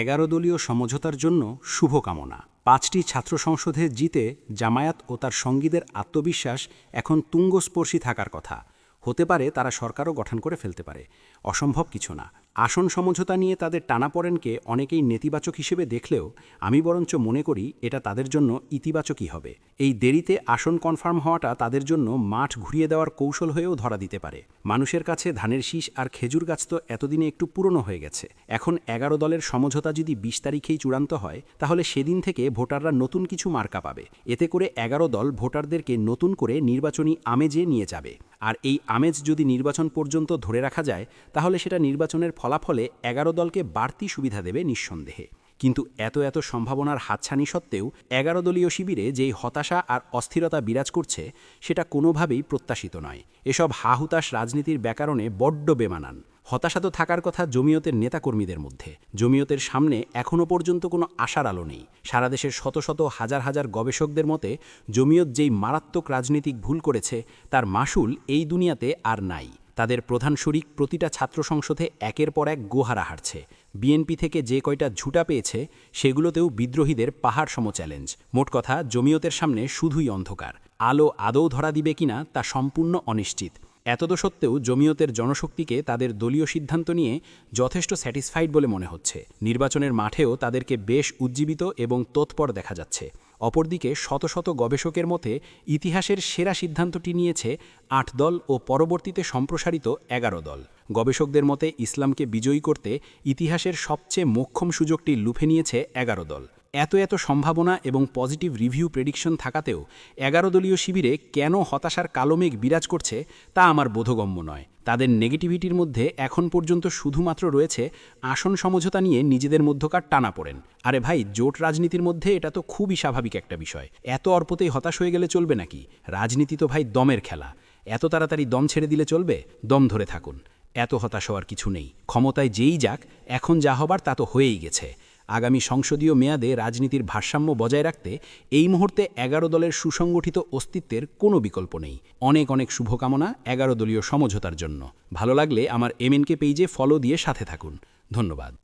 এগারো দলীয় সমঝোতার জন্য শুভকামনা। পাঁচটি ছাত্র সংসদে জিতে জামায়াত ও তার সঙ্গীদের আত্মবিশ্বাস এখন তুঙ্গস্পর্শী থাকার কথা। হতে পারে তারা সরকারও গঠন করে ফেলতে পারে। অসম্ভব কিছু না। আসন সমঝোতা নিয়ে তাদের টানাপড়েনকে অনেকেই নেতিবাচক হিসেবে দেখলেও আমি বরঞ্চ মনে করি এটা তাদের জন্য ইতিবাচকই হবে। এই দেরিতে আসন কনফার্ম হওয়াটা তাদের জন্য মাঠ ঘুরিয়ে দেওয়ার কৌশল হয়েও ধরা দিতে পারে। মানুষের কাছে ধানের শীষ আর খেজুর গাছ তো এতদিনে একটু পুরনো হয়ে গেছে। এখন এগারো দলের সমঝোতা যদি বিশ তারিখেই চূড়ান্ত হয়, তাহলে সেদিন থেকে ভোটাররা নতুন কিছু মার্কা পাবে। এতে করে এগারো দল ভোটারদেরকে নতুন করে নির্বাচনী আমেজে নিয়ে যাবে। আর এই আমেজ যদি নির্বাচন পর্যন্ত ধরে রাখা যায়, তাহলে সেটা নির্বাচনের ফলাফলে এগারো দলকে বাড়তি সুবিধা দেবে নিঃসন্দেহে। কিন্তু এত এত সম্ভাবনার হাতছানি সত্ত্বেও এগারো দলীয় শিবিরে যেই হতাশা আর অস্থিরতা বিরাজ করছে, সেটা কোনোভাবেই প্রত্যাশিত নয়। এসব হাহুতাশ রাজনীতির ব্যাকরণে বড্ড বেমানান। হতাশা তো থাকার কথা জমিয়তের নেতাকর্মীদের মধ্যে। জমিয়তের সামনে এখনও পর্যন্ত কোনো আশার আলো নেই। সারা দেশের শত শত হাজার হাজার গবেষকদের মতে, জমিয়ত যেই মারাত্মক রাজনীতিক ভুল করেছে, তার মাসুল এই দুনিয়াতে আর নাই। তাদের প্রধান শরিক প্রতিটা ছাত্র সংসদে একের পর এক গোহারা হারছে। বিএনপি থেকে যে কয়টা ঝুটা পেয়েছে, সেগুলোতেও বিদ্রোহীদের পাহাড় সম চ্যালেঞ্জ। মোট কথা, জমিয়তের সামনে শুধুই অন্ধকার। আলো আদৌ ধরা দিবে কিনা, তা সম্পূর্ণ অনিশ্চিত। এতদ সত্ত্বেও জমিয়তের জনশক্তিকে তাদের দলীয় সিদ্ধান্ত নিয়ে যথেষ্ট স্যাটিসফাইড বলে মনে হচ্ছে। নির্বাচনের মাঠেও তাদেরকে বেশ উজ্জীবিত এবং তৎপর দেখা যাচ্ছে। অপরদিকে শত শত গবেষকের মতে ইতিহাসের সেরা সিদ্ধান্তটি নিয়েছে আট দল ও পরবর্তীতে সম্প্রসারিত এগারো দল। গবেষকদের মতে ইসলামকে বিজয়ী করতে ইতিহাসের সবচেয়ে মোক্ষম সুযোগটি লুফে নিয়েছে এগারো দল। এত এত সম্ভাবনা এবং পজিটিভ রিভিউ প্রেডিকশন থাকাতেও এগারো দলীয় শিবিরে কেন হতাশার কালোমেঘ বিরাজ করছে তা আমার বোধগম্য নয়। তাদের নেগেটিভিটির মধ্যে এখন পর্যন্ত শুধুমাত্র রয়েছে আসন সমঝোতা নিয়ে নিজেদের মধ্যকার টানা পড়েন। আরে ভাই, জোট রাজনীতির মধ্যে এটা তো খুবই স্বাভাবিক একটা বিষয়। এত অর্পতেই হতাশ হয়ে গেলে চলবে নাকি? রাজনীতি তো ভাই দমের খেলা। এত তাড়াতাড়ি দম ছেড়ে দিলে চলবে? দম ধরে থাকুন। এত হতাশ হওয়ার কিছু নেই। ক্ষমতায় যেই যাক, এখন যা হবার তা তো হয়েই গেছে। আগামী সংসদীয় মেয়াদে রাজনীতির ভারসাম্য বজায় রাখতে এই মুহূর্তে এগারো দলের সুসংগঠিত অস্তিত্বের কোনো বিকল্প নেই। অনেক অনেক শুভকামনা এগারো দলীয় সমঝোতার জন্য। ভালো লাগলে আমার এমএনকে পেজে ফলো দিয়ে সাথে থাকুন। ধন্যবাদ।